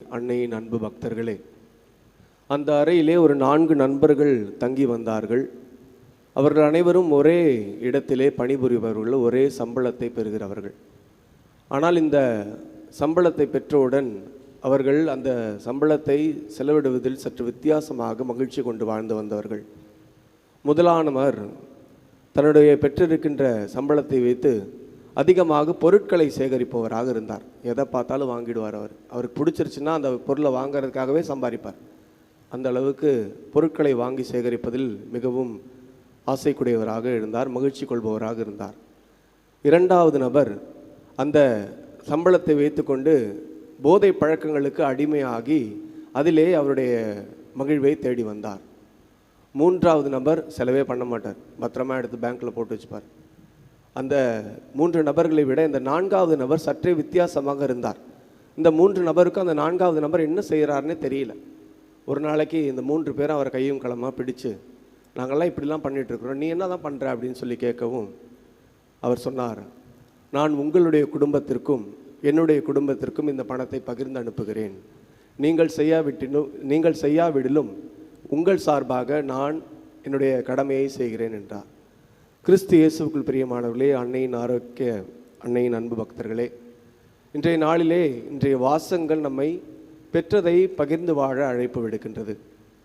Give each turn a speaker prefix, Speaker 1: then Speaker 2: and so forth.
Speaker 1: அன்னையின் அன்பு பக்தர்களே அந்த அறையிலே ஒரு நான்கு நண்பர்கள் தங்கி வந்தார்கள். அவர்கள் அனைவரும் ஒரே இடத்திலே பணிபுரிபவர்கள் ஒரே சம்பளத்தை பெறுகிறவர்கள். ஆனால் இந்த சம்பளத்தை பெற்றவுடன் அவர்கள் அந்த சம்பளத்தை செலவிடுவதில் சற்று வித்தியாசமாக மகிழ்ச்சி கொண்டு வாழ்ந்து வந்தவர்கள். முதலானவர் தன்னுடைய பெற்றிருக்கின்ற சம்பளத்தை வைத்து அதிகமாக பொருட்களை சேகரிப்பவராக இருந்தார். எதை பார்த்தாலும் வாங்கிடுவார் அவர். அவருக்கு பிடிச்சிருச்சுன்னா அந்த பொருளை வாங்கிறதுக்காகவே சம்பாதிப்பார். அந்த அளவுக்கு பொருட்களை வாங்கி சேகரிப்பதில் மிகவும் ஆசைக்குடையவராக இருந்தார் மகிழ்ச்சி கொள்பவராக இருந்தார். இரண்டாவது நபர் அந்த சம்பளத்தை வைத்துக்கொண்டு போதை பழக்கங்களுக்கு அடிமையாகி அதிலே அவருடைய மகிழ்வை தேடி வந்தார். மூன்றாவது நபர் செலவே பண்ண மாட்டார். பத்திரமா எடுத்து பேங்க்கில் போட்டு வச்சுப்பார். அந்த மூன்று நபர்களை விட இந்த நான்காவது நபர் சற்றே வித்தியாசமாக இருந்தார். இந்த மூன்று நபருக்கும் அந்த நான்காவது நபர் என்ன செய்கிறாருன்னே தெரியல. ஒரு நாளைக்கு இந்த மூன்று பேரும் அவரை கையும் களமாக பிடிச்சு நாங்கள்லாம் இப்படிலாம் பண்ணிகிட்ருக்குறோம் நீ என்ன தான் பண்ணுற அப்படின்னு சொல்லி கேட்கவும் அவர் சொன்னார் நான் உங்களுடைய குடும்பத்திற்கும் என்னுடைய குடும்பத்திற்கும் இந்த பணத்தை பகிர்ந்து அனுப்புகிறேன். நீங்கள் செய்யாவிட்டினும் நீங்கள் செய்யாவிடிலும் உங்கள் சார்பாக நான் என்னுடைய கடமையை செய்கிறேன் என்றார். கிறிஸ்து இயேசுக்குள் பிரியமானவர்களே அன்னையின் ஆரோக்கிய அன்னையின் அன்பு பக்தர்களே இன்றைய நாளிலே இன்றைய வாசங்கள் நம்மை பெற்றதை பகிர்ந்து வாழ அழைப்பு விடுக்கின்றது.